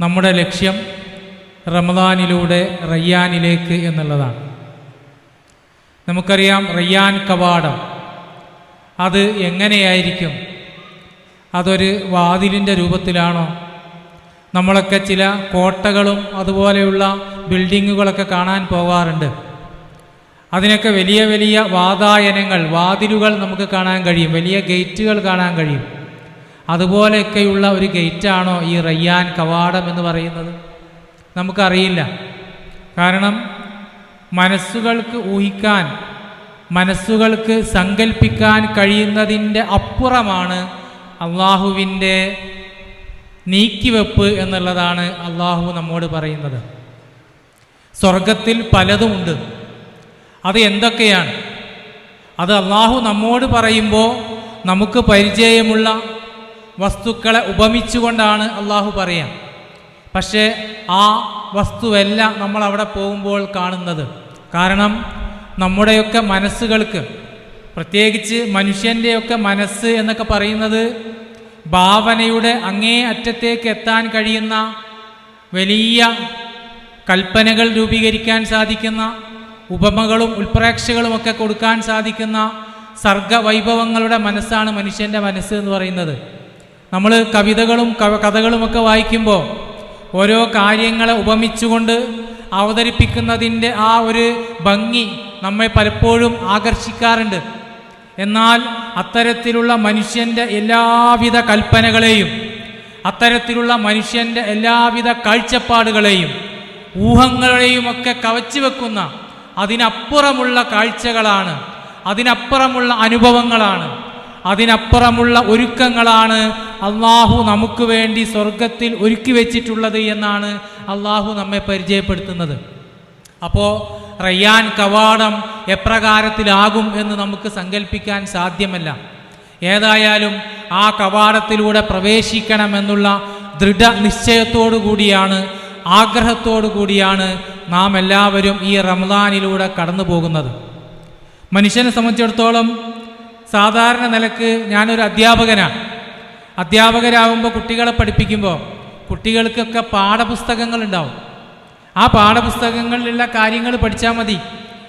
നമ്മുടെ ലക്ഷ്യം റമദാനിലൂടെ റയ്യാനിലേക്ക് എന്നുള്ളതാണ്. നമുക്കറിയാം റയ്യാൻ കവാടം. അത് എങ്ങനെയായിരിക്കും? അതൊരു വാതിലിന്റെ രൂപത്തിലാണോ? നമ്മളൊക്കെ ചില കോട്ടകളും അതുപോലെയുള്ള ബിൽഡിങ്ങുകളൊക്കെ കാണാൻ പോകാറുണ്ട്. അതിനൊക്കെ വലിയ വലിയ വാതായനങ്ങൾ വാതിലുകൾ നമുക്ക് കാണാൻ കഴിയും വലിയ ഗേറ്റുകൾ കാണാൻ കഴിയും. അതുപോലെയൊക്കെയുള്ള ഒരു ഗേറ്റാണോ ഈ റയ്യാൻ കവാടം എന്ന് പറയുന്നത്? നമുക്കറിയില്ല. കാരണം മനസ്സുകൾക്ക് ഊഹിക്കാൻ മനസ്സുകൾക്ക് സങ്കല്പിക്കാൻ കഴിയുന്നതിന്റെ അപ്പുറമാണ് അള്ളാഹുവിന്റെ നീക്കിവെപ്പ് എന്നുള്ളതാണ് അള്ളാഹു നമ്മോട് പറയുന്നത്. സ്വർഗത്തിൽ പലതുമുണ്ട്. അത് എന്തൊക്കെയാണ്? അത് അള്ളാഹു നമ്മോട് പറയുമ്പോൾ നമുക്ക് പരിചയമുള്ള വസ്തുക്കളെ ഉപമിച്ചുകൊണ്ടാണ് അള്ളാഹു പറയാം. പക്ഷേ ആ വസ്തുവല്ല നമ്മൾ അവിടെ പോകുമ്പോൾ കാണുന്നത്. കാരണം നമ്മുടെയൊക്കെ മനസ്സുകൾക്ക് പ്രത്യേകിച്ച് മനുഷ്യന്റെയൊക്കെ മനസ്സ് എന്നൊക്കെ പറയുന്നത് ഭാവനയുടെ അങ്ങേ അറ്റത്തേക്ക് എത്താൻ കഴിയുന്ന വലിയ കൽപ്പനകൾ രൂപീകരിക്കാൻ സാധിക്കുന്ന ഉപമകളും ഉൾപ്രേക്ഷകളും ഒക്കെ കൊടുക്കാൻ സാധിക്കുന്ന സർഗവൈഭവങ്ങളുടെ മനസ്സാണ് മനുഷ്യന്റെ മനസ്സ് എന്ന് പറയുന്നത്. നമ്മൾ കവിതകളും കഥകളുമൊക്കെ വായിക്കുമ്പോൾ ഓരോ കാര്യങ്ങളെ ഉപമിച്ചുകൊണ്ട് അവതരിപ്പിക്കുന്നതിന്റെ ആ ഒരു ഭംഗി നമ്മെ പലപ്പോഴും ആകർഷിക്കാറുണ്ട്. എന്നാൽ അത്തരത്തിലുള്ള മനുഷ്യന്റെ എല്ലാവിധ കൽപ്പനകളെയും അത്തരത്തിലുള്ള മനുഷ്യന്റെ എല്ലാവിധ കാഴ്ചപ്പാടുകളെയും ഊഹങ്ങളെയുമൊക്കെ കവച്ചു വെക്കുന്ന അതിനപ്പുറമുള്ള കാഴ്ചകളാണ് അതിനപ്പുറമുള്ള അനുഭവങ്ങളാണ്. അതിനപ്പുറമുള്ള ഒരുക്കങ്ങളാണ് അള്ളാഹു നമുക്ക് വേണ്ടി സ്വർഗത്തിൽ ഒരുക്കി വെച്ചിട്ടുള്ളത് എന്നാണ് അള്ളാഹു നമ്മെ പരിചയപ്പെടുത്തുന്നത്. അപ്പോൾ റയ്യാൻ കവാടം എപ്രകാരത്തിലാകും എന്ന് നമുക്ക് സങ്കല്പിക്കാൻ സാധ്യമല്ല. ഏതായാലും ആ കവാടത്തിലൂടെ പ്രവേശിക്കണമെന്നുള്ള ദൃഢ നിശ്ചയത്തോടു കൂടിയാണ് ആഗ്രഹത്തോടു കൂടിയാണ് നാം എല്ലാവരും ഈ റമദാനിലൂടെ കടന്നു പോകുന്നത് മനുഷ്യനെ സംബന്ധിച്ചിടത്തോളം സാധാരണ നിലയ്ക്ക് ഞാനൊരു അധ്യാപകനാണ് അധ്യാപകരാകുമ്പോൾ കുട്ടികളെ പഠിപ്പിക്കുമ്പോൾ കുട്ടികൾക്കൊക്കെ പാഠപുസ്തകങ്ങൾ ഉണ്ടാവും ആ പാഠപുസ്തകങ്ങളിലുള്ള കാര്യങ്ങൾ പഠിച്ചാൽ മതി.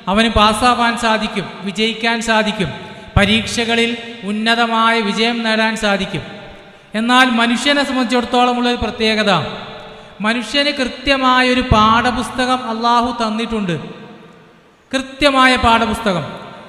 അവന് പാസ്സാവാൻ സാധിക്കും വിജയിക്കാൻ സാധിക്കും. പരീക്ഷകളിൽ ഉന്നതമായ വിജയം നേടാൻ സാധിക്കും. എന്നാൽ മനുഷ്യനെ സംബന്ധിച്ചിടത്തോളമുള്ള ഒരു പ്രത്യേകത. മനുഷ്യന് കൃത്യമായൊരു പാഠപുസ്തകം അള്ളാഹു തന്നിട്ടുണ്ട്. കൃത്യമായ പാഠപുസ്തകം.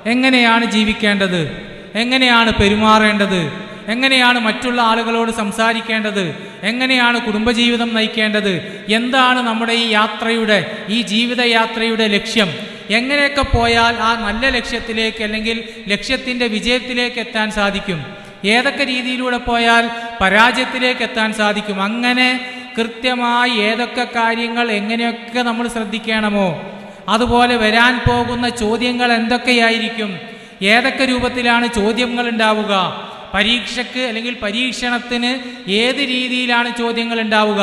എങ്ങനെയാണ് ജീവിക്കേണ്ടത്? എങ്ങനെയാണ് പെരുമാറേണ്ടത്? എങ്ങനെയാണ് മറ്റുള്ള ആളുകളോട് സംസാരിക്കേണ്ടത്? എങ്ങനെയാണ് കുടുംബജീവിതം നയിക്കേണ്ടത്? എന്താണ് നമ്മുടെ ഈ യാത്രയുടെ ഈ ജീവിതയാത്രയുടെ ലക്ഷ്യം? എങ്ങനെയൊക്കെ പോയാൽ ആ നല്ല ലക്ഷ്യത്തിലേക്ക് അല്ലെങ്കിൽ ലക്ഷ്യത്തിന്റെ വിജയത്തിലേക്ക് എത്താൻ സാധിക്കും? ഏതൊക്കെ രീതിയിലൂടെ പോയാൽ പരാജയത്തിലേക്ക് എത്താൻ സാധിക്കും? അങ്ങനെ കൃത്യമായി ഏതൊക്കെ കാര്യങ്ങൾ എങ്ങനെയൊക്കെ നമ്മൾ ശ്രദ്ധിക്കണമോ? അതുപോലെ വരാൻ പോകുന്ന ചോദ്യങ്ങൾ എന്തൊക്കെയായിരിക്കും? ഏതൊക്കെ രൂപത്തിലാണ് ചോദ്യങ്ങൾ ഉണ്ടാവുക പരീക്ഷയ്ക്ക് അല്ലെങ്കിൽ പരീക്ഷണത്തിന് ഏത് രീതിയിലാണ് ചോദ്യങ്ങൾ ഉണ്ടാവുക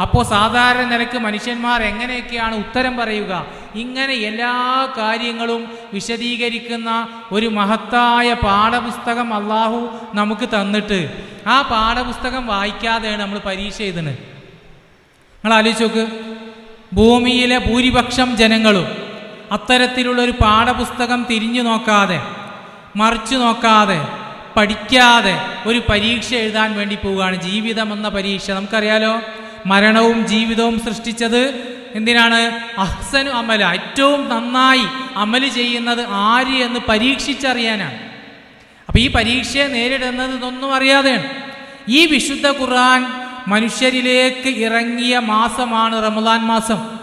അപ്പോൾ സാധാരണ നിലയ്ക്ക് മനുഷ്യന്മാർ എങ്ങനെയൊക്കെയാണ് ഉത്തരം പറയുക? ഇങ്ങനെ എല്ലാ കാര്യങ്ങളും വിശദീകരിക്കുന്ന ഒരു മഹത്തായ പാഠപുസ്തകം അള്ളാഹു നമുക്ക് തന്നിട്ട് ആ പാഠപുസ്തകം വായിക്കാതെയാണ് നമ്മൾ പരീക്ഷ എഴുതുന്നത്. നിങ്ങൾ ആലോചിച്ച് നോക്ക്. ഭൂമിയിലെ ഭൂരിപക്ഷം ജനങ്ങളും അത്തരത്തിലുള്ള ഒരു പാഠപുസ്തകം തിരിഞ്ഞു നോക്കാതെ മറിച്ചു നോക്കാതെ പഠിക്കാതെ ഒരു പരീക്ഷ എഴുതാൻ വേണ്ടി പോവുകയാണ്. ജീവിതം എന്ന പരീക്ഷ. നമുക്കറിയാലോ മരണവും ജീവിതവും സൃഷ്ടിച്ചത് എന്തിനാണ്? അഹ്സനു അമല. ഏറ്റവും നന്നായി അമൽ ചെയ്യുന്നത് ആര് എന്ന് പരീക്ഷിച്ചറിയാനാണ്. അപ്പൊ ഈ പരീക്ഷയെ നേരിടുന്നത് ഇതൊന്നും അറിയാതെയാണ്. ഈ വിശുദ്ധ ഖുർആൻ മനുഷ്യരിലേക്ക് ഇറങ്ങിയ മാസമാണ് റമദാൻ മാസം.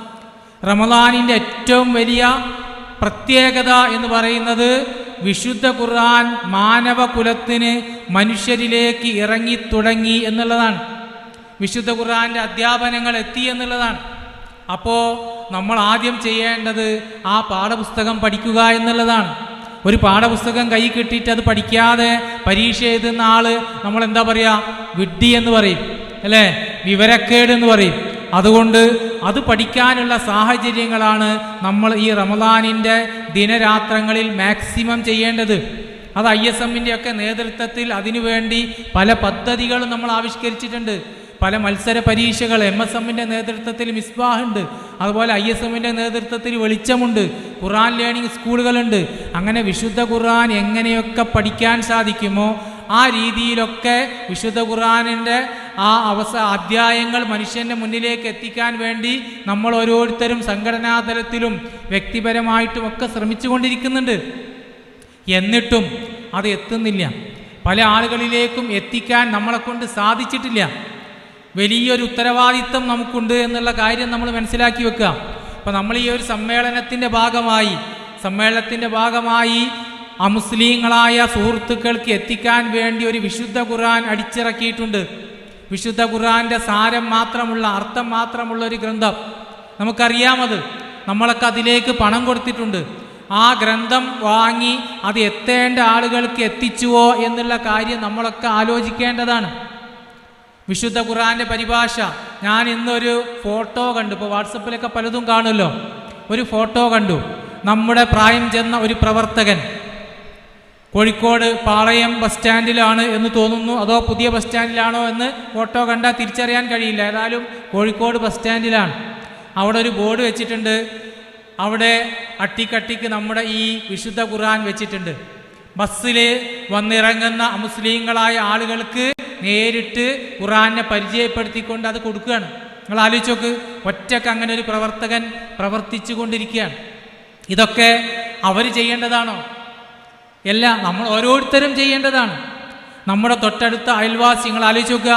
റമദാനിന്റെ ഏറ്റവും വലിയ പ്രത്യേകത എന്ന് പറയുന്നത് വിശുദ്ധ ഖുർആൻ മാനവ കുലത്തിന് മനുഷ്യരിലേക്ക് ഇറങ്ങി തുടങ്ങി എന്നുള്ളതാണ്. വിശുദ്ധ ഖുർആന്റെ അധ്യാപനങ്ങൾ എത്തി എന്നുള്ളതാണ്. അപ്പോൾ നമ്മൾ ആദ്യം ചെയ്യേണ്ടത് ആ പാഠപുസ്തകം പഠിക്കുക എന്നുള്ളതാണ്. ഒരു പാഠപുസ്തകം കൈ കിട്ടിയിട്ട് അത് പഠിക്കാതെ പരീക്ഷ എഴുതുന്ന ആൾ നമ്മൾ എന്താ പറയുക വിഡ്ഢി എന്ന് പറയും. അല്ലേ? വിവരക്കേട് എന്ന് പറയും. അതുകൊണ്ട് അത് പഠിക്കാനുള്ള സാഹചര്യങ്ങളാണ് നമ്മൾ ഈ റമദാനിന്റെ ദിനരാത്രങ്ങളിൽ മാക്സിമം ചെയ്യേണ്ടത്. അത് ഐ എസ് എമ്മിന്റെ ഒക്കെ നേതൃത്വത്തിൽ അതിനുവേണ്ടി പല പദ്ധതികളും നമ്മൾ ആവിഷ്കരിച്ചിട്ടുണ്ട്. പല മത്സര പരീക്ഷകൾ എം എസ് എമ്മിന്റെ നേതൃത്വത്തിൽ മിസ്ബാഹുണ്ട്. അതുപോലെ ഐ എസ് എമ്മിന്റെ നേതൃത്വത്തിൽ വെളിച്ചമുണ്ട്. ഖുറാൻ ലേണിംഗ് സ്കൂളുകളുണ്ട്. അങ്ങനെ വിശുദ്ധ ഖുർആൻ എങ്ങനെയൊക്കെ പഠിക്കാൻ സാധിക്കുമോ ആ രീതിയിലൊക്കെ വിശുദ്ധ ഖുർആനിന്റെ ആ അവസ അധ്യായങ്ങൾ മനുഷ്യന്റെ മുന്നിലേക്ക് എത്തിക്കാൻ വേണ്ടി നമ്മൾ ഓരോരുത്തരും സംഘടനാതലത്തിലും വ്യക്തിപരമായിട്ടും ഒക്കെ ശ്രമിച്ചുകൊണ്ടിരിക്കുന്നുണ്ട്. എന്നിട്ടും അത് എത്തുന്നില്ല. പല ആളുകളിലേക്കും എത്തിക്കാൻ നമ്മളെ കൊണ്ട് സാധിച്ചിട്ടില്ല. വലിയൊരു ഉത്തരവാദിത്തം നമുക്കുണ്ട് എന്നുള്ള കാര്യം നമ്മൾ മനസ്സിലാക്കി വെക്കുക. അപ്പോൾ നമ്മൾ ഈ ഒരു സമ്മേളനത്തിന്റെ ഭാഗമായി സമ്മേളനത്തിന്റെ ഭാഗമായി അമുസ്ലിങ്ങളായ സുഹൃത്തുക്കൾക്ക് എത്തിക്കാൻ വേണ്ടി ഒരു വിശുദ്ധ ഖുർആൻ അടിച്ചിറക്കിയിട്ടുണ്ട്. വിശുദ്ധ ഖുർആന്റെ സാരം മാത്രമുള്ള അർത്ഥം മാത്രമുള്ള ഒരു ഗ്രന്ഥം. നമുക്കറിയാമത് നമ്മളൊക്കെ അതിലേക്ക് പണം കൊടുത്തിട്ടുണ്ട്. ആ ഗ്രന്ഥം വാങ്ങി അത് എത്തേണ്ട ആളുകൾക്ക് എത്തിച്ചുവോ എന്നുള്ള കാര്യം നമ്മളൊക്കെ ആലോചിക്കേണ്ടതാണ്. വിശുദ്ധ ഖുർആന്റെ പരിഭാഷ ഞാൻ ഇന്നൊരു ഫോട്ടോ കണ്ടു. ഇപ്പോൾ വാട്സപ്പിലൊക്കെ പലതും കാണുമല്ലോ. ഒരു ഫോട്ടോ കണ്ടു. നമ്മുടെ പ്രായം ചെന്ന ഒരു പ്രവർത്തകൻ. കോഴിക്കോട് പാളയം ബസ് സ്റ്റാൻഡിലാണ് എന്ന് തോന്നുന്നു. അതോ പുതിയ ബസ് സ്റ്റാൻഡിലാണോ എന്ന് ഫോട്ടോ കണ്ടാൽ തിരിച്ചറിയാൻ കഴിയില്ല. ഏതായാലും കോഴിക്കോട് ബസ് സ്റ്റാൻഡിലാണ്. അവിടെ ഒരു ബോർഡ് വെച്ചിട്ടുണ്ട്. അവിടെ അട്ടിക്കട്ടിക്ക് നമ്മുടെ ഈ വിശുദ്ധ ഖുർആൻ വെച്ചിട്ടുണ്ട്. ബസ്സിൽ വന്നിറങ്ങുന്ന മുസ്ലിങ്ങളായ ആളുകൾക്ക് നേരിട്ട് ഖുറാനെ പരിചയപ്പെടുത്തിക്കൊണ്ട് അത് കൊടുക്കുകയാണ്. നിങ്ങൾ ആലോചിച്ച് നോക്ക്. ഒറ്റയ്ക്ക് അങ്ങനെ ഒരു പ്രവർത്തകൻ പ്രവർത്തിച്ചു കൊണ്ടിരിക്കുകയാണ് ഇതൊക്കെ അവർ ചെയ്യേണ്ടതാണോ? അല്ല നമ്മൾ ഓരോരുത്തരും ചെയ്യേണ്ടതാണ്. നമ്മുടെ തൊട്ടടുത്ത അയൽവാസികൾ ആലോചിക്കുക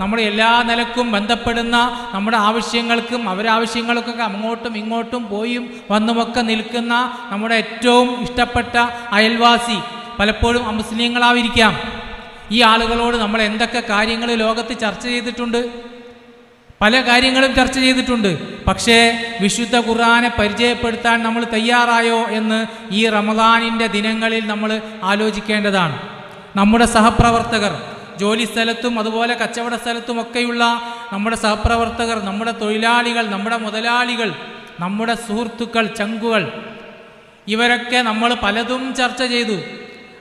നമ്മുടെ എല്ലാ നിലക്കും ബന്ധപ്പെടുന്ന നമ്മുടെ ആവശ്യങ്ങൾക്കും അവരാവശ്യങ്ങൾക്കൊക്കെ അങ്ങോട്ടും ഇങ്ങോട്ടും പോയും വന്നുമൊക്കെ നിൽക്കുന്ന നമ്മുടെ ഏറ്റവും ഇഷ്ടപ്പെട്ട അയൽവാസി പലപ്പോഴും അമുസ്ലിങ്ങളാവിരിക്കാം ഈ ആളുകളോട് നമ്മൾ എന്തൊക്കെ കാര്യങ്ങൾ ലോകത്ത് ചർച്ച ചെയ്തിട്ടുണ്ട്? പല കാര്യങ്ങളും ചർച്ച ചെയ്തിട്ടുണ്ട്. പക്ഷേ വിശുദ്ധ ഖുർആാനെ പരിചയപ്പെടുത്താൻ നമ്മൾ തയ്യാറായോ എന്ന് ഈ റമദാനിന്റെ ദിനങ്ങളിൽ നമ്മൾ ആലോചിക്കേണ്ടതാണ്. നമ്മുടെ സഹപ്രവർത്തകർ ജോലി സ്ഥലത്തും അതുപോലെ കച്ചവട സ്ഥലത്തും ഒക്കെയുള്ള നമ്മുടെ സഹപ്രവർത്തകർ നമ്മുടെ തൊഴിലാളികൾ നമ്മുടെ മുതലാളികൾ നമ്മുടെ സുഹൃത്തുക്കൾ ചങ്കുകൾ ഇവരൊക്കെ നമ്മൾ പലതും ചർച്ച ചെയ്തു.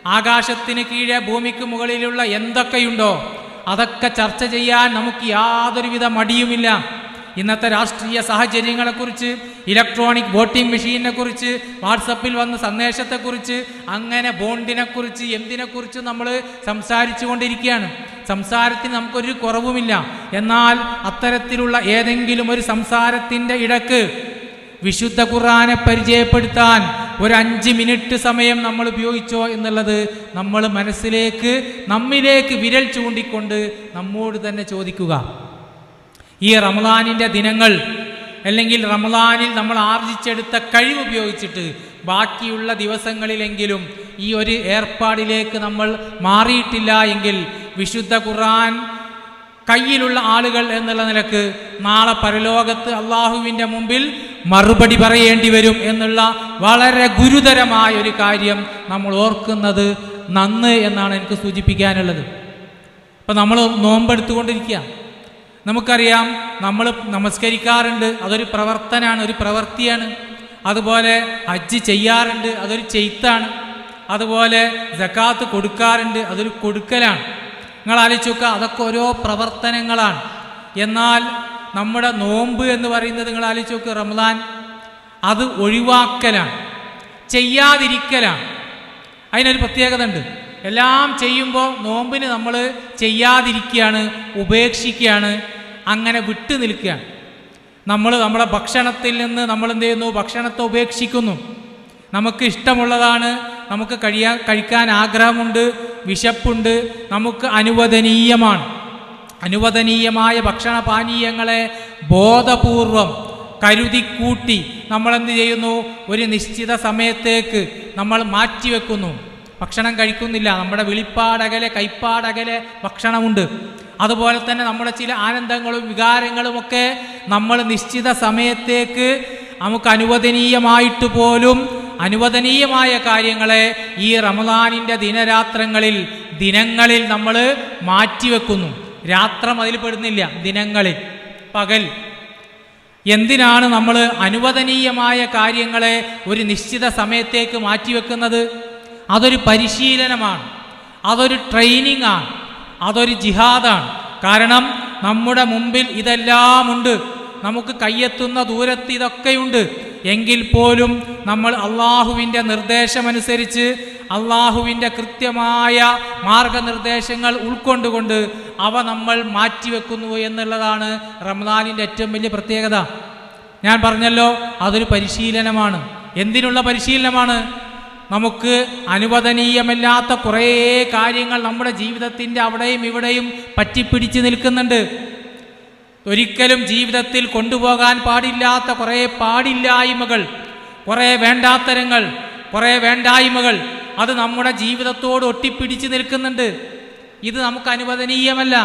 ആകാശത്തിന് കീഴെ ഭൂമിക്ക് മുകളിലുള്ള എന്തൊക്കെയുണ്ടോ അതൊക്കെ ചർച്ച ചെയ്യാൻ നമുക്ക് യാതൊരുവിധ മടിയുമില്ല. ഇന്നത്തെ രാഷ്ട്രീയ സാഹചര്യങ്ങളെക്കുറിച്ച് ഇലക്ട്രോണിക് വോട്ടിംഗ് മെഷീനെ കുറിച്ച് വാട്സപ്പിൽ വന്ന സന്ദേശത്തെക്കുറിച്ച് അങ്ങനെ ബോണ്ടിനെക്കുറിച്ച് എന്തിനെക്കുറിച്ച് നമ്മൾ സംസാരിച്ചു കൊണ്ടിരിക്കുകയാണ് സംസാരത്തിന് നമുക്കൊരു കുറവുമില്ല. എന്നാൽ അത്തരത്തിലുള്ള ഏതെങ്കിലും ഒരു സംസാരത്തിന്റെ ഇടയ്ക്ക് വിശുദ്ധ ഖുർആനെ പരിചയപ്പെടുത്താൻ ഒരു അഞ്ച് മിനിറ്റ് സമയം നമ്മൾ ഉപയോഗിച്ചോ എന്നുള്ളത് നമ്മൾ മനസ്സിലേക്ക് നമ്മിലേക്ക് വിരൽ ചൂണ്ടിക്കൊണ്ട് നമ്മോട് തന്നെ ചോദിക്കുക. ഈ റമദാനിന്റെ ദിനങ്ങൾ അല്ലെങ്കിൽ റമദാനിൽ നമ്മൾ ആർജിച്ചെടുത്ത കഴിവ് ഉപയോഗിച്ചിട്ട് ബാക്കിയുള്ള ദിവസങ്ങളിലെങ്കിലും ഈ ഒരു ഏർപ്പാടിലേക്ക് നമ്മൾ മാറിയിട്ടില്ല എങ്കിൽ വിശുദ്ധ ഖുർആൻ കയ്യിലുള്ള ആളുകൾ എന്നുള്ള നിലയ്ക്ക് നാളെ പരലോകത്ത് അള്ളാഹുവിന്റെ മുമ്പിൽ മറുപടി പറയേണ്ടി വരും എന്നുള്ള വളരെ ഗുരുതരമായ ഒരു കാര്യം നമ്മൾ ഓർക്കുന്നത് നന്ന് എന്നാണ് എനിക്ക് സൂചിപ്പിക്കാനുള്ളത്. ഇപ്പം നമ്മൾ നോമ്പെടുത്തുകൊണ്ടിരിക്കുക. നമുക്കറിയാം നമ്മൾ നമസ്കരിക്കാറുണ്ട് അതൊരു പ്രവർത്തനമാണ് ഒരു പ്രവൃത്തിയാണ്. അതുപോലെ ഹജ്ജ് ചെയ്യാറുണ്ട് അതൊരു ചെയ്ത്താണ്. അതുപോലെ ജക്കാത്ത് കൊടുക്കാറുണ്ട് അതൊരു കൊടുക്കലാണ്. നിങ്ങൾ ആലോചിച്ച് നോക്കുക അതൊക്കെ ഓരോ പ്രവർത്തനങ്ങളാണ്. എന്നാൽ നമ്മുടെ നോമ്പ് എന്ന് പറയുന്നത് നിങ്ങൾ ആലോചിച്ച് നോക്കുക റമദാൻ അത് ഒഴിവാക്കലാണ് ചെയ്യാതിരിക്കലാണ്. അതിനൊരു പ്രത്യേകത ഉണ്ട് എല്ലാം ചെയ്യുമ്പോൾ നോമ്പിന് നമ്മൾ ചെയ്യാതിരിക്കുകയാണ് ഉപേക്ഷിക്കുകയാണ് അങ്ങനെ വിട്ടു നിൽക്കുകയാണ്. നമ്മൾ നമ്മുടെ ഭക്ഷണത്തിൽ നിന്ന് നമ്മൾ എന്ത് ചെയ്യുന്നു? ഭക്ഷണത്തെ ഉപേക്ഷിക്കുന്നു. നമുക്ക് ഇഷ്ടമുള്ളതാണ് നമുക്ക് കഴിയാൻ കഴിക്കാൻ ആഗ്രഹമുണ്ട് വിശപ്പുണ്ട്. നമുക്ക് അനുവദനീയമാണ്. അനുവദനീയമായ ഭക്ഷണപാനീയങ്ങളെ ബോധപൂർവം കരുതിക്കൂട്ടി നമ്മൾ എന്ത് ചെയ്യുന്നു? ഒരു നിശ്ചിത സമയത്തേക്ക് നമ്മൾ മാറ്റിവെക്കുന്നു. ഭക്ഷണം കഴിക്കുന്നില്ല. നമ്മുടെ വിളിപ്പാടകലെ കൈപ്പാടകലെ ഭക്ഷണമുണ്ട്. അതുപോലെ തന്നെ നമ്മുടെ ചില ആനന്ദങ്ങളും വികാരങ്ങളുമൊക്കെ നമ്മൾ നിശ്ചിത സമയത്തേക്ക് നമുക്ക് അനുവദനീയമായിട്ട് പോലും അനുവദനീയമായ കാര്യങ്ങളെ ഈ റമദാനിന്റെ ദിനരാത്രങ്ങളിൽ ദിനങ്ങളിൽ നമ്മൾ മാറ്റിവെക്കുന്നു. രാത്രം അതിൽ പെടുന്നില്ല ദിനങ്ങളിൽ. പകൽ. എന്തിനാണ് നമ്മൾ അനുവദനീയമായ കാര്യങ്ങളെ ഒരു നിശ്ചിത സമയത്തേക്ക് മാറ്റിവെക്കുന്നത്? അതൊരു പരിശീലനമാണ്. അതൊരു ട്രെയിനിങ് ആണ് അതൊരു ജിഹാദാണ്. കാരണം നമ്മുടെ മുമ്പിൽ ഇതെല്ലാമുണ്ട് നമുക്ക് കയ്യെത്തുന്ന ദൂരത്ത് ഇതൊക്കെയുണ്ട്. എങ്കിൽ പോലും നമ്മൾ അള്ളാഹുവിന്റെ നിർദ്ദേശമനുസരിച്ച് അള്ളാഹുവിന്റെ കൃത്യമായ മാർഗനിർദ്ദേശങ്ങൾ ഉൾക്കൊണ്ടുകൊണ്ട് അവ നമ്മൾ മാറ്റിവെക്കുന്നു എന്നുള്ളതാണ് റംസാനിന്റെ ഏറ്റവും വലിയ പ്രത്യേകത. ഞാൻ പറഞ്ഞല്ലോ അതൊരു പരിശീലനമാണ്. എന്തിനുള്ള പരിശീലനമാണ്? നമുക്ക് അനുവദനീയമല്ലാത്ത കുറേ കാര്യങ്ങൾ നമ്മുടെ ജീവിതത്തിന്റെ അവിടെയും ഇവിടെയും പറ്റിപ്പിടിച്ച് നിൽക്കുന്നുണ്ട്. ഒരിക്കലും ജീവിതത്തിൽ കൊണ്ടുപോകാൻ പാടില്ലാത്ത കുറേ പാടില്ലായ്മകൾ കുറേ വേണ്ടാത്തരങ്ങൾ കുറേ വേണ്ടായ്മകൾ അത് നമ്മുടെ ജീവിതത്തോട് ഒട്ടിപ്പിടിച്ച് നിൽക്കുന്നുണ്ട്. ഇത് നമുക്ക് അനുവദനീയമല്ല.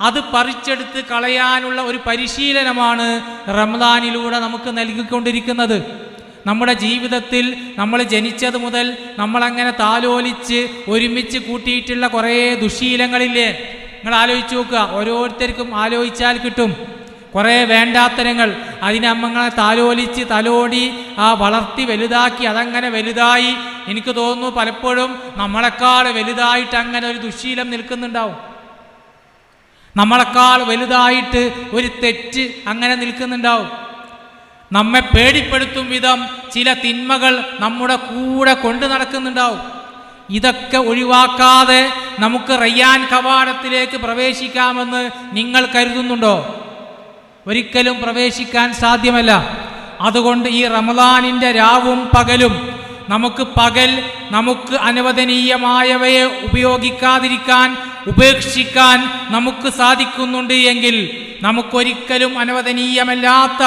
അത് പറിച്ചെടുത്ത് കളയാനുള്ള ഒരു പരിശീലനമാണ് റംദാനിലൂടെ നമുക്ക് നൽകിക്കൊണ്ടിരിക്കുന്നത്. നമ്മുടെ ജീവിതത്തിൽ നമ്മൾ ജനിച്ചത് മുതൽ നമ്മളങ്ങനെ താലോലിച്ച് ഒരുമിച്ച് കൂട്ടിയിട്ടുള്ള കുറേ ദുശീലങ്ങളില്ലേ? നിങ്ങൾ ആലോചിച്ച് നോക്കുക. ഓരോരുത്തർക്കും ആലോചിച്ചാൽ കിട്ടും. കുറേ വേണ്ടാത്തരങ്ങൾ. അതിനെ അമ്മങ്ങളെ താലോലിച്ച് തലോടി ആ വളർത്തി വലുതാക്കി അതങ്ങനെ വലുതായി. എനിക്ക് തോന്നുന്നു പലപ്പോഴും നമ്മളെക്കാൾ വലുതായിട്ട് അങ്ങനെ ഒരു ദുശീലം നിൽക്കുന്നുണ്ടാവും. നമ്മളെക്കാൾ വലുതായിട്ട് ഒരു തെറ്റ് അങ്ങനെ നിൽക്കുന്നുണ്ടാവും. നമ്മെ പേടിപ്പെടുത്തും വിധം ചില തിന്മകൾ നമ്മുടെ കൂടെ കൊണ്ടു നടക്കുന്നുണ്ടാവും. ഇതൊക്കെ ഒഴിവാക്കാതെ നമുക്ക് റയ്യാൻ കവാടത്തിലേക്ക് പ്രവേശിക്കാമെന്ന് നിങ്ങൾ കരുതുന്നുണ്ടോ? ഒരിക്കലും പ്രവേശിക്കാൻ സാധ്യമല്ല. അതുകൊണ്ട് ഈ റമദാനിന്റെ രാവും പകലും നമുക്ക് പകൽ നമുക്ക് അനുവദനീയമായവയെ ഉപയോഗിക്കാതിരിക്കാൻ ഉപേക്ഷിക്കാൻ നമുക്ക് സാധിക്കുന്നുണ്ട് എങ്കിൽ നമുക്കൊരിക്കലും അനുവദനീയമല്ലാത്ത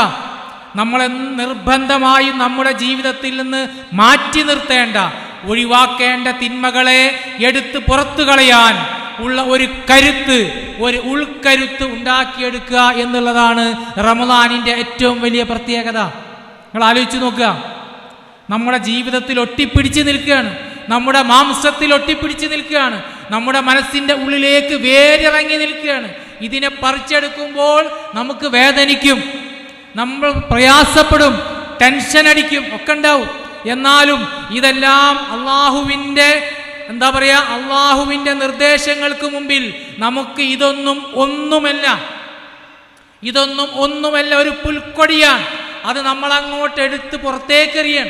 നമ്മളെ നിർബന്ധമായും നമ്മുടെ ജീവിതത്തിൽ നിന്ന് മാറ്റി നിർത്തേണ്ട ഒഴിവാക്കേണ്ട തിന്മകളെ എടുത്ത് പുറത്തു കളയാൻ ഉള്ള ഒരു കരുത്ത് ഒരു ഉൾക്കരുത്ത് ഉണ്ടാക്കിയെടുക്കുക എന്നുള്ളതാണ് റമദാനിന്റെ ഏറ്റവും വലിയ പ്രത്യേകത. നിങ്ങൾ ആലോചിച്ച് നോക്കുക. നമ്മുടെ ജീവിതത്തിൽ ഒട്ടിപ്പിടിച്ച് നിൽക്കുകയാണ്. നമ്മുടെ മാംസത്തിൽ ഒട്ടിപ്പിടിച്ച് നിൽക്കുകയാണ്. നമ്മുടെ മനസ്സിന്റെ ഉള്ളിലേക്ക് വേരിറങ്ങി നിൽക്കുകയാണ്. ഇതിനെ പറിച്ചെടുക്കുമ്പോൾ നമുക്ക് വേദനിക്കും. നമ്മൾ പ്രയാസപ്പെടും. ടെൻഷൻ അടിക്കും. ഒക്കെ ഉണ്ടാവും. എന്നാലും ഇതെല്ലാം അള്ളാഹുവിന്റെ എന്താ പറയുക അള്ളാഹുവിന്റെ നിർദ്ദേശങ്ങൾക്ക് മുമ്പിൽ നമുക്ക് ഇതൊന്നും ഒന്നുമല്ല. ഇതൊന്നും ഒന്നുമല്ല ഒരു പുൽക്കൊടിയാണ്. അത് നമ്മൾ അങ്ങോട്ട് എടുത്ത് പുറത്തേക്കെറിയണം.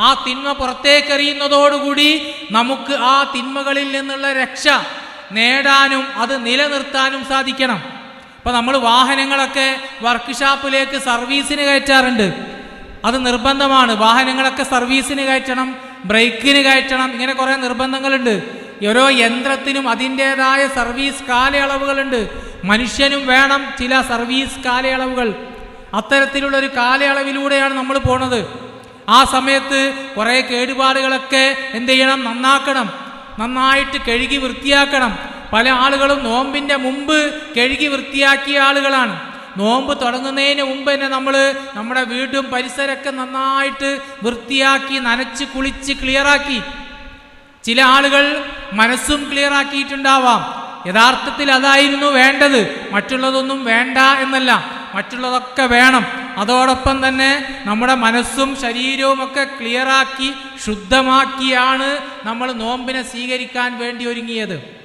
ആ തിന്മ പുറത്തേക്കെറിയുന്നതോടുകൂടി നമുക്ക് ആ തിന്മകളിൽ നിന്നുള്ള രക്ഷ നേടാനും അത് നിലനിർത്താനും സാധിക്കണം. ഇപ്പം നമ്മൾ വാഹനങ്ങളൊക്കെ വർക്ക്ഷോപ്പിലേക്ക് സർവീസിന് കയറ്റാറുണ്ട്. അത് നിർബന്ധമാണ്. വാഹനങ്ങളൊക്കെ സർവീസിന് കയറ്റണം ബ്രേക്കിന് കയറ്റണം ഇങ്ങനെ കുറേ നിർബന്ധങ്ങളുണ്ട്. ഓരോ യന്ത്രത്തിനും അതിന്റെതായ സർവീസ് കാലയളവുകളുണ്ട്. മനുഷ്യനും വേണം ചില സർവീസ് കാലയളവുകൾ. അത്തരത്തിലുള്ള ഒരു കാലയളവിലൂടെയാണ് നമ്മൾ പോണത്. ആ സമയത്ത് കുറേ കേടുപാടുകളൊക്കെ എന്ത് ചെയ്യണം? നന്നാക്കണം. നന്നായിട്ട് കഴുകി വൃത്തിയാക്കണം. പല ആളുകളും നോമ്പിന്റെ മുമ്പ് കഴുകി വൃത്തിയാക്കിയ ആളുകളാണ്. നോമ്പ് തുടങ്ങുന്നതിന് മുമ്പ് തന്നെ നമ്മൾ നമ്മുടെ വീടും പരിസരമൊക്കെ നന്നായിട്ട് വൃത്തിയാക്കി നനച്ച് കുളിച്ച് ക്ലിയറാക്കി. ചില ആളുകൾ മനസ്സും ക്ലിയറാക്കിയിട്ടുണ്ടാവാം. യഥാർത്ഥത്തിൽ അതായിരുന്നു വേണ്ടത്. മറ്റുള്ളതൊന്നും വേണ്ട എന്നല്ല. മറ്റുള്ളതൊക്കെ വേണം. അതോടൊപ്പം തന്നെ നമ്മുടെ മനസ്സും ശരീരവും ഒക്കെ ക്ലിയറാക്കി ശുദ്ധമാക്കിയാണ് നമ്മൾ നോമ്പിനെ സ്വീകരിക്കാൻ വേണ്ടി ഒരുങ്ങിയത്.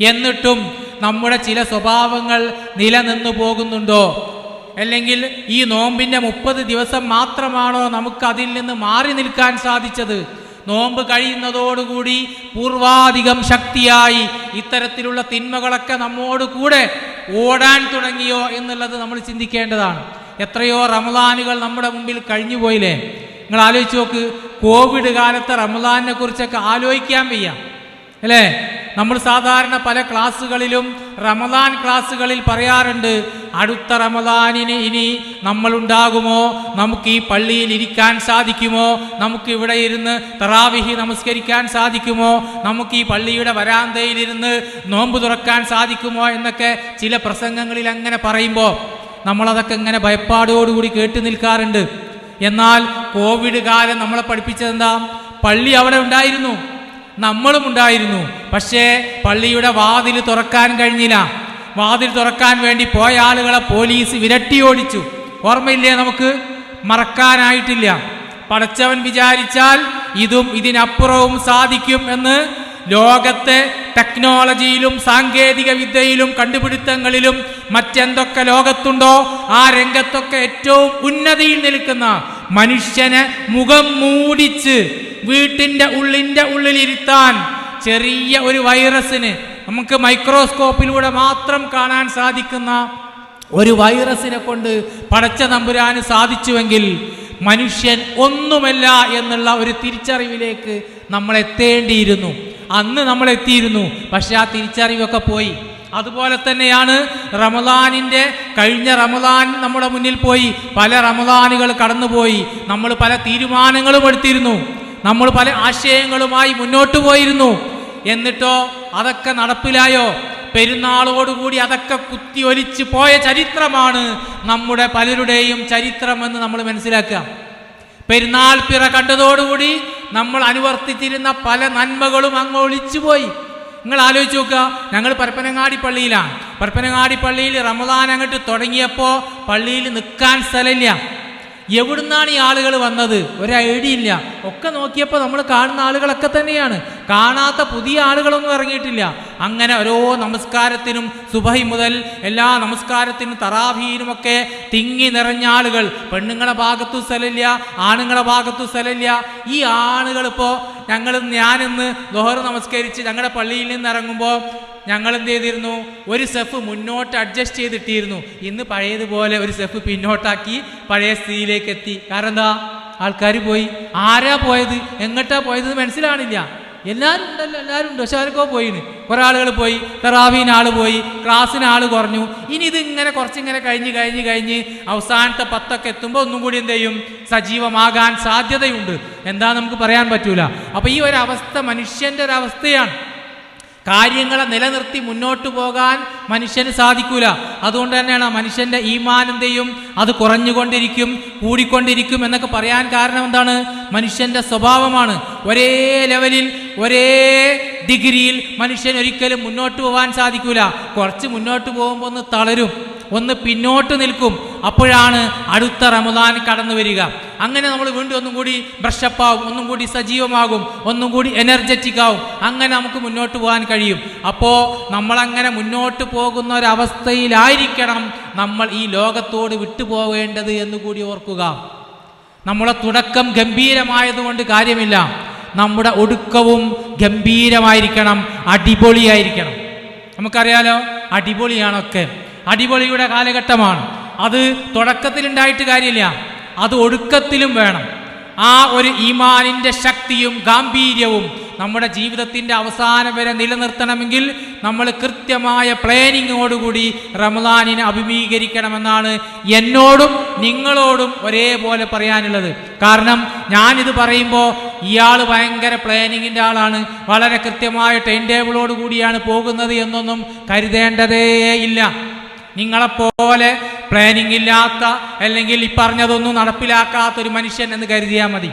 എന്നിട്ടും നമ്മുടെ ചില സ്വഭാവങ്ങൾ നിലനിന്നു പോകുന്നുണ്ടോ? അല്ലെങ്കിൽ ഈ നോമ്പിന്റെ മുപ്പത് ദിവസം മാത്രമാണോ നമുക്ക് അതിൽ നിന്ന് മാറി നിൽക്കാൻ സാധിച്ചത്? നോമ്പ് കഴിയുന്നതോടുകൂടി പൂർവാധികം ശക്തിയായി ഇത്തരത്തിലുള്ള തിന്മകളൊക്കെ നമ്മോട് കൂടെ ഓടാൻ തുടങ്ങിയോ എന്നുള്ളത് നമ്മൾ ചിന്തിക്കേണ്ടതാണ്. എത്രയോ റമദാനുകൾ നമ്മുടെ മുമ്പിൽ കഴിഞ്ഞു പോയില്ലേ? നിങ്ങൾ ആലോചിച്ച് നോക്ക് കോവിഡ് കാലത്തെ റമദാനിനെ കുറിച്ചൊക്കെ ആലോചിക്കാൻ വയ്യ. അല്ലേ? നമ്മൾ സാധാരണ പല ക്ലാസ്സുകളിലും റമദാൻ ക്ലാസ്സുകളിൽ പറയാറുണ്ട് അടുത്ത റമദാനിന് ഇനി നമ്മൾ ഉണ്ടാകുമോ നമുക്ക് ഈ പള്ളിയിൽ ഇരിക്കാൻ സാധിക്കുമോ? നമുക്ക് ഇവിടെ ഇരുന്ന് തറാവിഹി നമസ്കരിക്കാൻ സാധിക്കുമോ? നമുക്ക് ഈ പള്ളിയുടെ വരാന്തയിലിരുന്ന് നോമ്പ് തുറക്കാൻ സാധിക്കുമോ? എന്നൊക്കെ ചില പ്രസംഗങ്ങളിൽ അങ്ങനെ പറയുമ്പോൾ നമ്മളതൊക്കെ ഇങ്ങനെ ഭയപ്പാടോടുകൂടി കേട്ടു നിൽക്കാറുണ്ട്. എന്നാൽ കോവിഡ് കാലം നമ്മളെ പഠിപ്പിച്ചതെന്താ? പള്ളി അവിടെ ഉണ്ടായിരുന്നു. നമ്മളും ഉണ്ടായിരുന്നു. പക്ഷേ പള്ളിയുടെ വാതിൽ തുറക്കാൻ കഴിഞ്ഞില്ല. വാതിൽ തുറക്കാൻ വേണ്ടി പോയ ആളുകളെ പോലീസ് വിരട്ടി ഓടിച്ചു. ഓർമ്മയില്ലേ നമുക്ക്? മറക്കാനായിട്ടില്ല. പടച്ചവൻ വിചാരിച്ചാൽ ഇതും ഇതിനപ്പുറവും സാധിക്കും എന്ന് ലോകത്തെ ടെക്നോളജിയിലും സാങ്കേതിക വിദ്യയിലും കണ്ടുപിടുത്തങ്ങളിലും മറ്റെന്തൊക്കെ ലോകത്തുണ്ടോ ആ രംഗത്തൊക്കെ ഏറ്റവും ഉന്നതിയിൽ നിൽക്കുന്ന മനുഷ്യനെ മുഖം മൂടിച്ച് വീട്ടിന്റെ ഉള്ളിന്റെ ഉള്ളിലിരുത്താൻ ചെറിയ ഒരു വൈറസിന് നമുക്ക് മൈക്രോസ്കോപ്പിലൂടെ മാത്രം കാണാൻ സാധിക്കുന്ന ഒരു വൈറസിനെ കൊണ്ട് പടച്ച നമ്പുരാന് സാധിച്ചുവെങ്കിൽ മനുഷ്യൻ ഒന്നുമല്ല എന്നുള്ള ഒരു തിരിച്ചറിവിലേക്ക് നമ്മൾ എത്തേണ്ടിയിരുന്നു. അന്ന് നമ്മൾ എത്തിയിരുന്നു. പക്ഷെ ആ തിരിച്ചറിവൊക്കെ പോയി. അതുപോലെ തന്നെയാണ് റമദാനിന്റെ കഴിഞ്ഞ റമദാൻ നമ്മുടെ മുന്നിൽ പോയി. പല റമദാനുകൾ കടന്നുപോയി. നമ്മൾ പല തീരുമാനങ്ങളും എടുത്തിരുന്നു. നമ്മൾ പല ആശയങ്ങളുമായി മുന്നോട്ട് പോയിരുന്നു. എന്നിട്ടോ അതൊക്കെ നടപ്പിലായോ? പെരുന്നാളോടുകൂടി അതൊക്കെ കുത്തി ഒലിച്ച് പോയ ചരിത്രമാണ് നമ്മുടെ പലരുടെയും ചരിത്രമെന്ന് നമ്മൾ മനസ്സിലാക്കുക. പെരുന്നാൾ പിറ കണ്ടതോടുകൂടി നമ്മൾ അനുവർത്തിച്ചിരുന്ന പല നന്മകളും അങ്ങ് ഒളിച്ചുപോയി. നിങ്ങൾ ആലോചിച്ച് നോക്കുക ഞങ്ങൾ പരപ്പനങ്ങാടി പള്ളിയിലാണ്. പരപ്പനങ്ങാടി പള്ളിയിൽ റമദാൻ അങ്ങോട്ട് തുടങ്ങിയപ്പോൾ പള്ളിയിൽ നിൽക്കാൻ സ്ഥലമില്ല. എവിടുന്നാണ് ഈ ആളുകൾ വന്നത്? ഒരു ഐഡിയ ഇല്ല. ഒക്കെ നോക്കിയപ്പോൾ നമ്മൾ കാണുന്ന ആളുകളൊക്കെ തന്നെയാണ്. കാണാത്ത പുതിയ ആളുകളൊന്നും ഇറങ്ങിയിട്ടില്ല. അങ്ങനെ ഓരോ നമസ്കാരത്തിനും സുബഹി മുതൽ എല്ലാ നമസ്കാരത്തിനും തറാഭീനുമൊക്കെ തിങ്ങി നിറഞ്ഞ ആളുകൾ. പെണ്ണുങ്ങളെ ഭാഗത്തു സ്ഥലമില്ല ആണുങ്ങളെ ഭാഗത്തു സ്ഥലമില്ല. ഈ ആളുകൾ ഇപ്പോൾ ഞങ്ങൾ ഞാനിന്ന് ദോഹർ നമസ്കരിച്ച് ഞങ്ങളുടെ പള്ളിയിൽ നിന്ന് ഇറങ്ങുമ്പോൾ ഞങ്ങൾ എന്ത് ചെയ്തിരുന്നു? ഒരു സെഫ് മുന്നോട്ട് അഡ്ജസ്റ്റ് ചെയ്തിട്ടിരുന്നു. ഇന്ന് പഴയതുപോലെ ഒരു സെഫ് പിന്നോട്ടാക്കി പഴയ സ്ഥിതിയിലേക്ക് എത്തി കാരണം എന്താ ആൾക്കാർ പോയി. ആരാ പോയത്? എങ്ങട്ടാ പോയത് മനസ്സിലാണില്ല എല്ലാവരും ഉണ്ടല്ലോ എല്ലാവരും ഉണ്ട്. പക്ഷെ ആർക്കോ പോയിന്. കുറേ ആളുകൾ പോയി. തെറാവീന് ആൾ പോയി. ക്ലാസ്സിന് ആൾ കുറഞ്ഞു. ഇനി ഇത് ഇങ്ങനെ കുറച്ചിങ്ങനെ കഴിഞ്ഞ് കഴിഞ്ഞ് കഴിഞ്ഞ് അവസാനത്തെ പത്തൊക്കെ എത്തുമ്പോൾ ഒന്നും കൂടി എന്ത് ചെയ്യും? സജീവമാകാൻ സാധ്യതയുണ്ട്. എന്താ നമുക്ക് പറയാൻ പറ്റൂല. അപ്പോൾ ഈ ഒരു അവസ്ഥ മനുഷ്യന്റെ ഒരു അവസ്ഥയാണ്. കാര്യങ്ങളെ നിലനിർത്തി മുന്നോട്ട് പോകാൻ മനുഷ്യന് സാധിക്കൂല. അതുകൊണ്ട് തന്നെയാണ് മനുഷ്യന്റെ ഈമാനന്തെയും അത് കുറഞ്ഞുകൊണ്ടിരിക്കും കൂടിക്കൊണ്ടിരിക്കും എന്നൊക്കെ പറയാൻ കാരണം എന്താണ്? മനുഷ്യന്റെ സ്വഭാവമാണ്. ഒരേ ലെവലിൽ ഒരേ ഡിഗ്രിയിൽ മനുഷ്യൻ ഒരിക്കലും മുന്നോട്ട് പോകാൻ സാധിക്കൂല. കുറച്ച് മുന്നോട്ട് പോകുമ്പോൾ ഒന്ന് തളരും. ഒന്ന് പിന്നോട്ട് നിൽക്കും. അപ്പോഴാണ് അടുത്ത റമദാൻ കടന്നു വരിക. അങ്ങനെ നമ്മൾ വീണ്ടും ഒന്നും കൂടി ബ്രഷപ്പ് ആവും ഒന്നും കൂടി സജീവമാകും ഒന്നും കൂടി എനർജറ്റിക് ആവും. അങ്ങനെ നമുക്ക് മുന്നോട്ട് പോകാൻ കഴിയും. അപ്പോൾ നമ്മളങ്ങനെ മുന്നോട്ട് പോകുന്ന ഒരവസ്ഥയിലായിരിക്കണം നമ്മൾ ഈ ലോകത്തോട് വിട്ടുപോകേണ്ടത് എന്ന് കൂടി ഓർക്കുക. നമ്മളെ തുടക്കം ഗംഭീരമായതുകൊണ്ട് കാര്യമില്ല. നമ്മുടെ ഒടുക്കവും ഗംഭീരമായിരിക്കണം അടിപൊളിയായിരിക്കണം. നമുക്കറിയാലോ അടിപൊളിയാണൊക്കെ. അടിപൊളിയുടെ കാലഘട്ടമാണ്. അത് തുടക്കത്തിലുണ്ടായിട്ട് കാര്യമില്ല. അത് ഒടുക്കത്തിലും വേണം. ആ ഒരു ഈമാനിന്റെ ശക്തിയും ഗാംഭീര്യവും നമ്മുടെ ജീവിതത്തിന്റെ അവസാനം വരെ നിലനിർത്തണമെങ്കിൽ നമ്മൾ കൃത്യമായ പ്ലാനിങ്ങോടുകൂടി റമദാനിനെ അഭിമുഖീകരിക്കണമെന്നാണ് എന്നോടും നിങ്ങളോടും ഒരേപോലെ പറയാനുള്ളത്. കാരണം ഞാനിത് പറയുമ്പോൾ ഇയാൾ ഭയങ്കര പ്ലാനിങ്ങിന്റെ ആളാണ്. വളരെ കൃത്യമായ ടൈം ടേബിളോട് കൂടിയാണ് പോകുന്നത് എന്നൊന്നും കരുതേണ്ടതേ ഇല്ല നിങ്ങളെപ്പോലെ പ്ലാനിങ് ഇല്ലാത്ത അല്ലെങ്കിൽ ഈ പറഞ്ഞതൊന്നും നടപ്പിലാക്കാത്ത ഒരു മനുഷ്യൻ എന്ന് കരുതിയാൽ മതി.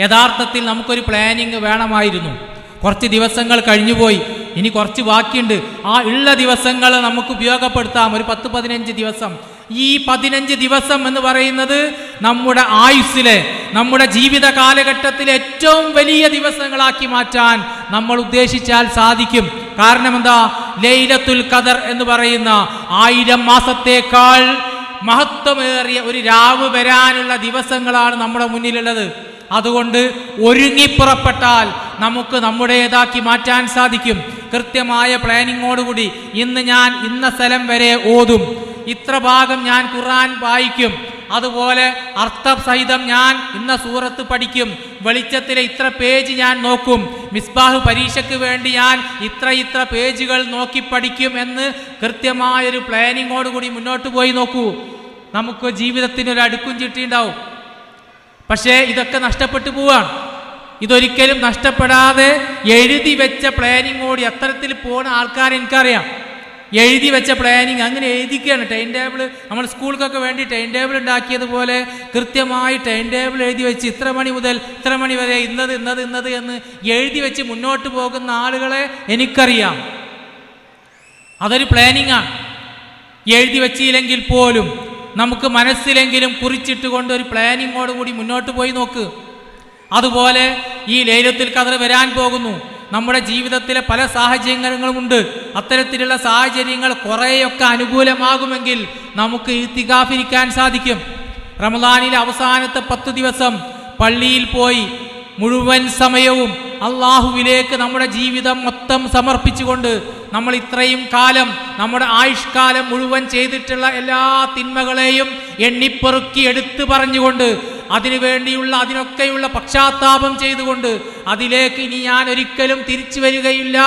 യഥാർത്ഥത്തിൽ നമുക്കൊരു പ്ലാനിങ് വേണമായിരുന്നു. കുറച്ച് ദിവസങ്ങൾ കഴിഞ്ഞുപോയി. ഇനി കുറച്ച് ബാക്കിയുണ്ട്. ആ ഉള്ള ദിവസങ്ങൾ നമുക്ക് ഉപയോഗപ്പെടുത്താം. ഒരു പത്ത് പതിനഞ്ച് ദിവസം. ഈ പതിനഞ്ച് ദിവസം എന്ന് പറയുന്നത് നമ്മുടെ ആയുസ്സിലെ നമ്മുടെ ജീവിത കാലഘട്ടത്തിലെ ഏറ്റവും വലിയ ദിവസങ്ങളാക്കി മാറ്റാൻ നമ്മൾ ഉദ്ദേശിച്ചാൽ സാധിക്കും. കാരണം എന്താ? ലൈലത്തുൽ ഖദർ എന്ന് പറയുന്ന ആയിരം മാസത്തേക്കാൾ മഹത്വമേറിയ ഒരു രാവ് വരാനുള്ള ദിവസങ്ങളാണ് നമ്മുടെ മുന്നിലുള്ളത്. അതുകൊണ്ട് ഒരുങ്ങി ഒരുങ്ങിപ്പുറപ്പെട്ടാൽ നമുക്ക് നമ്മുടേതാക്കി മാറ്റാൻ സാധിക്കും. കൃത്യമായ പ്ലാനിങ്ങോടുകൂടി ഇന്ന് ഞാൻ ഇന്ന സ്ഥലം വരെ ഓതും. ഇത്ര ഭാഗം ഞാൻ ഖുർആൻ വായിക്കും. അതുപോലെ അർത്ഥസഹിതം ഞാൻ ഇന്ന സൂറത്ത് പഠിക്കും. വെളിച്ചത്തിലെ ഇത്ര പേജ് ഞാൻ നോക്കും. മിസ്ബാഹ് പരീക്ഷയ്ക്ക് വേണ്ടി ഞാൻ ഇത്ര ഇത്ര പേജുകൾ നോക്കി പഠിക്കും എന്ന് കൃത്യമായൊരു പ്ലാനിങ്ങോടുകൂടി മുന്നോട്ട് പോയി നോക്കൂ. നമുക്ക് ജീവിതത്തിന് ഒരു അടുക്കും ചിട്ടിയുണ്ടാവും പക്ഷേ ഇതൊക്കെ നഷ്ടപ്പെട്ടു പോവാണ്. ഇതൊരിക്കലും നഷ്ടപ്പെടാതെ എഴുതി വെച്ച പ്ലാനിങ്ങോട് എത്തരത്തിൽ പോകുന്ന ആൾക്കാരെ എനിക്കറിയാം എഴുതി വെച്ച പ്ലാനിങ് അങ്ങനെ എഴുതിക്കുകയാണ് ടൈം ടേബിൾ നമ്മൾ സ്കൂൾക്കൊക്കെ വേണ്ടി ടൈം ടേബിൾ ഉണ്ടാക്കിയതുപോലെ കൃത്യമായി ടൈം ടേബിൾ എഴുതി വെച്ച് ഇത്ര മണി മുതൽ ഇത്ര മണി വരെ ഇന്നത് ഇന്നത് ഇന്നത് എന്ന് എഴുതി വെച്ച് മുന്നോട്ട് പോകുന്ന ആളുകളെ എനിക്കറിയാം. അതൊരു പ്ലാനിങ് ആണ്. എഴുതി വെച്ചില്ലെങ്കിൽ പോലും നമുക്ക് മനസ്സിലെങ്കിലും കുറിച്ചിട്ടുകൊണ്ട് ഒരു പ്ലാനിങ്ങോട് കൂടി മുന്നോട്ട് പോയി നോക്ക്. അതുപോലെ ഈ ലേലത്തിൽ കതർ വരാൻ പോകുന്നു. നമ്മുടെ ജീവിതത്തിലെ പല സാഹചര്യങ്ങളുമുണ്ട്. അത്തരത്തിലുള്ള സാഹചര്യങ്ങൾ കുറേയൊക്കെ അനുകൂലമാകുമെങ്കിൽ നമുക്ക് ഇത്തികാഫിരിക്കാൻ സാധിക്കും. റമദാനിലെ അവസാനത്തെ പത്ത് ദിവസം പള്ളിയിൽ പോയി മുഴുവൻ സമയവും അള്ളാഹുവിലേക്ക് നമ്മുടെ ജീവിതം മൊത്തം സമർപ്പിച്ചുകൊണ്ട് നമ്മൾ ഇത്രയും കാലം നമ്മുടെ ആയുഷ്കാലം മുഴുവൻ ചെയ്തിട്ടുള്ള എല്ലാ തിന്മകളെയും എണ്ണിപ്പെറുക്കി എടുത്തു പറഞ്ഞുകൊണ്ട് അതിനു വേണ്ടിയുള്ള അതിനൊക്കെയുള്ള പക്ഷാത്താപം ചെയ്തുകൊണ്ട് അതിലേക്ക് ഇനി ഞാൻ ഒരിക്കലും തിരിച്ചു വരികയില്ല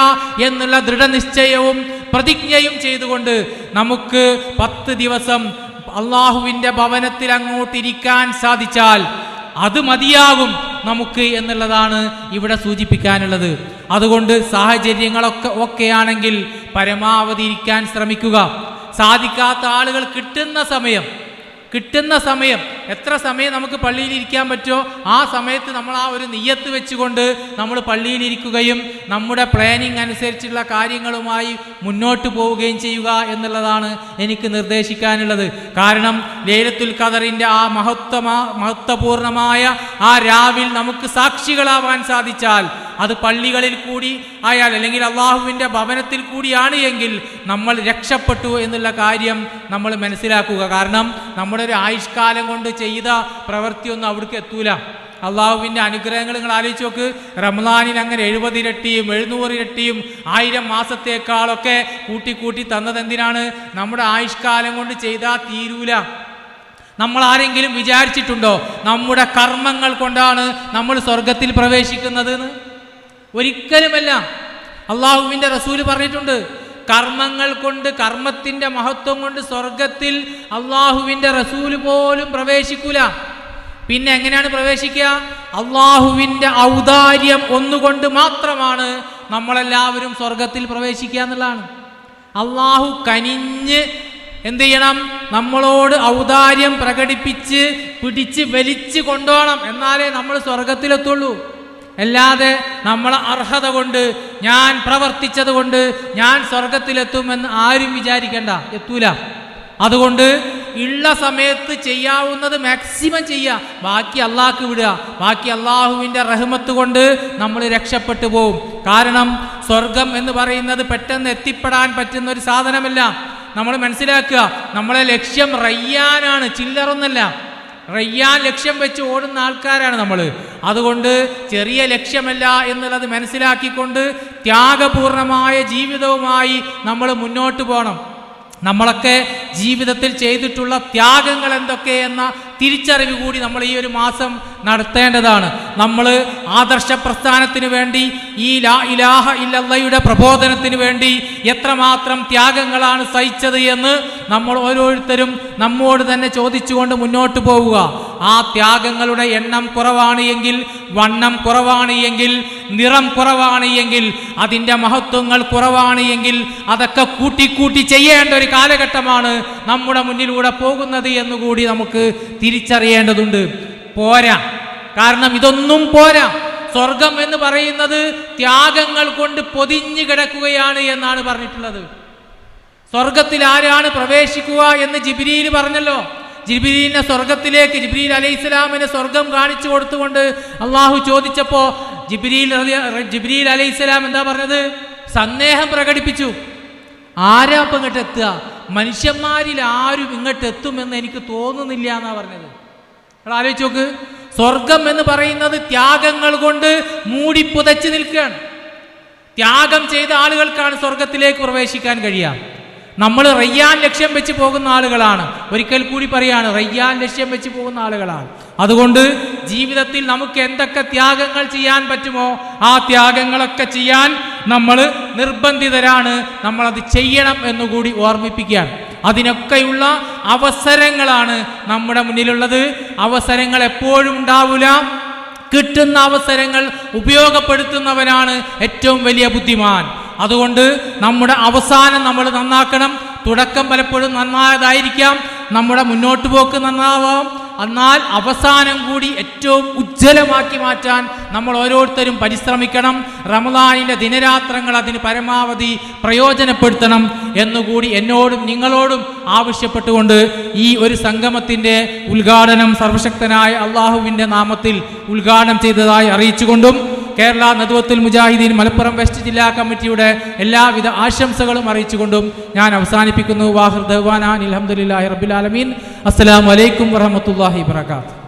എന്നുള്ള ദൃഢനിശ്ചയവും പ്രതിജ്ഞയും ചെയ്തുകൊണ്ട് നമുക്ക് പത്ത് ദിവസം അള്ളാഹുവിന്റെ ഭവനത്തിൽ അങ്ങോട്ടിരിക്കാൻ സാധിച്ചാൽ അത് മതിയാകും നമുക്ക് എന്നുള്ളതാണ് ഇവിടെ സൂചിപ്പിക്കാനുള്ളത്. അതുകൊണ്ട് സാഹചര്യങ്ങളൊക്കെ ഒക്കെയാണെങ്കിൽ പരമാവധി ഇരിക്കാൻ ശ്രമിക്കുക. സാധിക്കാത്ത ആളുകൾ കിട്ടുന്ന സമയം കിട്ടുന്ന സമയം എത്ര സമയം നമുക്ക് പള്ളിയിൽ ഇരിക്കാൻ പറ്റുമോ ആ സമയത്ത് നമ്മൾ ആ ഒരു നെയ്യത്ത് വെച്ചുകൊണ്ട് നമ്മൾ പള്ളിയിലിരിക്കുകയും നമ്മുടെ പ്ലാനിങ് അനുസരിച്ചുള്ള കാര്യങ്ങളുമായി മുന്നോട്ട് പോവുകയും ചെയ്യുക എന്നുള്ളതാണ് എനിക്ക് നിർദ്ദേശിക്കാനുള്ളത്. കാരണം ലേലത്തുൽ ഖദറിന്റെ ആ മഹത്വമാ മഹത്വപൂർണമായ ആ രാവിൽ നമുക്ക് സാക്ഷികളാവാൻ സാധിച്ചാൽ അത് പള്ളികളിൽ കൂടി ആയാൽ അല്ലെങ്കിൽ അള്ളാഹുവിന്റെ ഭവനത്തിൽ കൂടിയാണ് എങ്കിൽ നമ്മൾ രക്ഷപ്പെട്ടു എന്നുള്ള കാര്യം നമ്മൾ മനസ്സിലാക്കുക. കാരണം നമ്മുടെ ഒരു ആയുഷ്കാലം കൊണ്ട് ചെയ്ത പ്രവൃത്തിയൊന്നും അവിടേക്ക് എത്തൂല. അള്ളാഹുവിന്റെ അനുഗ്രഹങ്ങൾ നിങ്ങൾ ആലോചിച്ച് നോക്ക്. റംലാനിൽ അങ്ങനെ എഴുപത് ഇരട്ടിയും എഴുന്നൂറ് ഇരട്ടിയും ആയിരം മാസത്തേക്കാളൊക്കെ കൂട്ടി കൂട്ടി തന്നത് എന്തിനാണ്? നമ്മുടെ ആയുഷ്കാലം കൊണ്ട് ചെയ്താൽ തീരൂല. നമ്മൾ ആരെങ്കിലും വിചാരിച്ചിട്ടുണ്ടോ? നമ്മുടെ കർമ്മങ്ങൾ കൊണ്ടാണ് നമ്മൾ സ്വർഗത്തിൽ പ്രവേശിക്കുന്നത് ഒരിക്കലുമല്ല. അള്ളാഹുവിന്റെ റസൂൽ പറഞ്ഞിട്ടുണ്ട് കർമ്മങ്ങൾ കൊണ്ട് കർമ്മത്തിന്റെ മഹത്വം കൊണ്ട് സ്വർഗത്തിൽ അള്ളാഹുവിന്റെ റസൂൽ പോലും പ്രവേശിക്കൂല. പിന്നെ എങ്ങനെയാണ് പ്രവേശിക്കുക? അള്ളാഹുവിന്റെ ഔദാര്യം ഒന്നുകൊണ്ട് മാത്രമാണ് നമ്മളെല്ലാവരും സ്വർഗത്തിൽ പ്രവേശിക്കുക എന്നുള്ളതാണ്. അള്ളാഹു കനിഞ്ഞ് എന്ത് ചെയ്യണം? നമ്മളോട് ഔദാര്യം പ്രകടിപ്പിച്ച് പിടിച്ച് വലിച്ചു കൊണ്ടുപോകണം. എന്നാലേ നമ്മൾ സ്വർഗത്തിലെത്തുള്ളൂ അല്ലാതെ നമ്മളെ അർഹത കൊണ്ട് ഞാൻ പ്രവർത്തിച്ചത് കൊണ്ട് ഞാൻ സ്വർഗത്തിലെത്തുമെന്ന് ആരും വിചാരിക്കണ്ട. എത്തൂല. അതുകൊണ്ട് ഉള്ള സമയത്ത് ചെയ്യാവുന്നത് മാക്സിമം ചെയ്യുക ബാക്കി അള്ളാഹ്ക്ക് വിടുക. ബാക്കി അള്ളാഹുവിന്റെ റഹ്മത്ത് കൊണ്ട് നമ്മൾ രക്ഷപ്പെട്ടു പോവും. കാരണം സ്വർഗം എന്ന് പറയുന്നത് പെട്ടെന്ന് എത്തിപ്പെടാൻ പറ്റുന്ന ഒരു സാധനമല്ല. നമ്മൾ മനസ്സിലാക്കുക നമ്മളെ ലക്ഷ്യം റയ്യാനാണ് ചില്ലറൊന്നല്ല. റയ്യാൻ ലക്ഷ്യം വെച്ച് ഓടുന്ന ആൾക്കാരാണ് നമ്മൾ അതുകൊണ്ട് ചെറിയ ലക്ഷ്യമല്ല എന്നുള്ളത് മനസ്സിലാക്കിക്കൊണ്ട് ത്യാഗപൂർണമായ ജീവിതവുമായി നമ്മൾ മുന്നോട്ട് പോകണം നമ്മളൊക്കെ ജീവിതത്തിൽ ചെയ്തിട്ടുള്ള ത്യാഗങ്ങൾ എന്തൊക്കെയെന്ന തിരിച്ചറിവ് കൂടി നമ്മൾ ഈ ഒരു മാസം നടത്തേണ്ടതാണ്. നമ്മൾ ആദർശ പ്രസ്ഥാനത്തിന് വേണ്ടി ഈ ലാ ഇലാഹ ഇല്ലയുടെ പ്രബോധനത്തിന് വേണ്ടി എത്രമാത്രം ത്യാഗങ്ങളാണ് സഹിച്ചത് എന്ന് നമ്മൾ ഓരോരുത്തരും നമ്മോട് തന്നെ ചോദിച്ചുകൊണ്ട് മുന്നോട്ട് പോവുക. ആ ത്യാഗങ്ങളുടെ എണ്ണം കുറവാണ് എങ്കിൽ വണ്ണം കുറവാണ് എങ്കിൽ നിറം കുറവാണ് എങ്കിൽ അതിന്റെ മഹത്വങ്ങൾ കുറവാണ് എങ്കിൽ അതൊക്കെ കൂട്ടിക്കൂട്ടി ചെയ്യേണ്ട ഒരു കാലഘട്ടമാണ് നമ്മുടെ മുന്നിലൂടെ പോകുന്നത് എന്നുകൂടി നമുക്ക് തിരിച്ചറിയേണ്ടതുണ്ട്. പോരാ. കാരണം ഇതൊന്നും പോരാ. സ്വർഗം എന്ന് പറയുന്നത് ത്യാഗങ്ങൾ കൊണ്ട് പൊതിഞ്ഞു കിടക്കുകയാണ് എന്നാണ് പറഞ്ഞിട്ടുള്ളത്. സ്വർഗത്തിൽ ആരാണ് പ്രവേശിക്കുക എന്ന് ജിബിരിയിൽ പറഞ്ഞല്ലോ. ജിബിരിനെ സ്വർഗത്തിലേക്ക് ജിബിരിൽ അലൈഹി ഇസ്ലാമിന് സ്വർഗം കാണിച്ചു കൊടുത്തുകൊണ്ട് അള്ളാഹു ചോദിച്ചപ്പോൾ ജിബിരിൽ ജിബ്രീൽ അലൈഹി സ്വലാം എന്താ പറഞ്ഞത്? സന്ദേഹം പ്രകടിപ്പിച്ചു. ആരാ ഇപ്പം ഇങ്ങോട്ട് എത്തുക? മനുഷ്യന്മാരിൽ ആരും ഇങ്ങോട്ട് എത്തുമെന്ന് എനിക്ക് തോന്നുന്നില്ല എന്നാ പറഞ്ഞത്. ആലോചിച്ച് നോക്ക്. സ്വർഗം എന്ന് പറയുന്നത് ത്യാഗങ്ങൾ കൊണ്ട് മൂടി പുതച്ച് നിൽക്കുകയാണ്. ത്യാഗം ചെയ്ത ആളുകൾക്കാണ് സ്വർഗത്തിലേക്ക് പ്രവേശിക്കാൻ കഴിയുക. നമ്മൾ റയ്യാൻ ലക്ഷ്യം വെച്ച് പോകുന്ന ആളുകളാണ്. ഒരിക്കൽ കൂടി പറയാണ് റയ്യാൻ ലക്ഷ്യം വെച്ച് പോകുന്ന ആളുകളാണ്. അതുകൊണ്ട് ജീവിതത്തിൽ നമുക്ക് എന്തൊക്കെ ത്യാഗങ്ങൾ ചെയ്യാൻ പറ്റുമോ ആ ത്യാഗങ്ങളൊക്കെ ചെയ്യാൻ നമ്മൾ നിർബന്ധിതരാണ്. നമ്മളത് ചെയ്യണം എന്നുകൂടി ഓർമ്മിപ്പിക്കുകയാണ്. അതിനൊക്കെയുള്ള അവസരങ്ങളാണ് നമ്മുടെ മുന്നിലുള്ളത്. അവസരങ്ങൾ എപ്പോഴും ഉണ്ടാവില്ല കിട്ടുന്ന അവസരങ്ങൾ ഉപയോഗപ്പെടുത്തുന്നവനാണ് ഏറ്റവും വലിയ ബുദ്ധിമാൻ. അതുകൊണ്ട് നമ്മുടെ അവസാനം നമ്മൾ നന്നാക്കണം. തുടക്കം പലപ്പോഴും നന്നായതായിരിക്കാം. നമ്മുടെ മുന്നോട്ട് പോക്ക് നന്നാവാം. എന്നാൽ അവസാനം കൂടി ഏറ്റവും ഉജ്ജ്വലമാക്കി മാറ്റാൻ നമ്മൾ ഓരോരുത്തരും പരിശ്രമിക്കണം. റമദാനിന്റെ ദിനരാത്രങ്ങൾ അതിന് പരമാവധി പ്രയോജനപ്പെടുത്തണം എന്നുകൂടി എന്നോടും നിങ്ങളോടും ആവശ്യപ്പെട്ടുകൊണ്ട് ഈ ഒരു സംഗമത്തിന്റെ ഉദ്ഘാടനം സർവശക്തനായ അള്ളാഹുവിന്റെ നാമത്തിൽ ഉദ്ഘാടനം ചെയ്തതായി അറിയിച്ചുകൊണ്ടും കേരള നദുവത്തുൽ മുജാഹിദീൻ മലപ്പുറം വെസ്റ്റ് ജില്ലാ കമ്മിറ്റിയുടെ എല്ലാവിധ ആശംസകളും അറിയിച്ചുകൊണ്ടും ഞാൻ അവസാനിപ്പിക്കുന്നു. വാഹർ ദഹ്വാനാൻ അലഹമുല്ലാ റബുലാലമീൻ അസ്സലാമു അലൈക്കും വറഹമത്തല്ലാഹി വാത്തു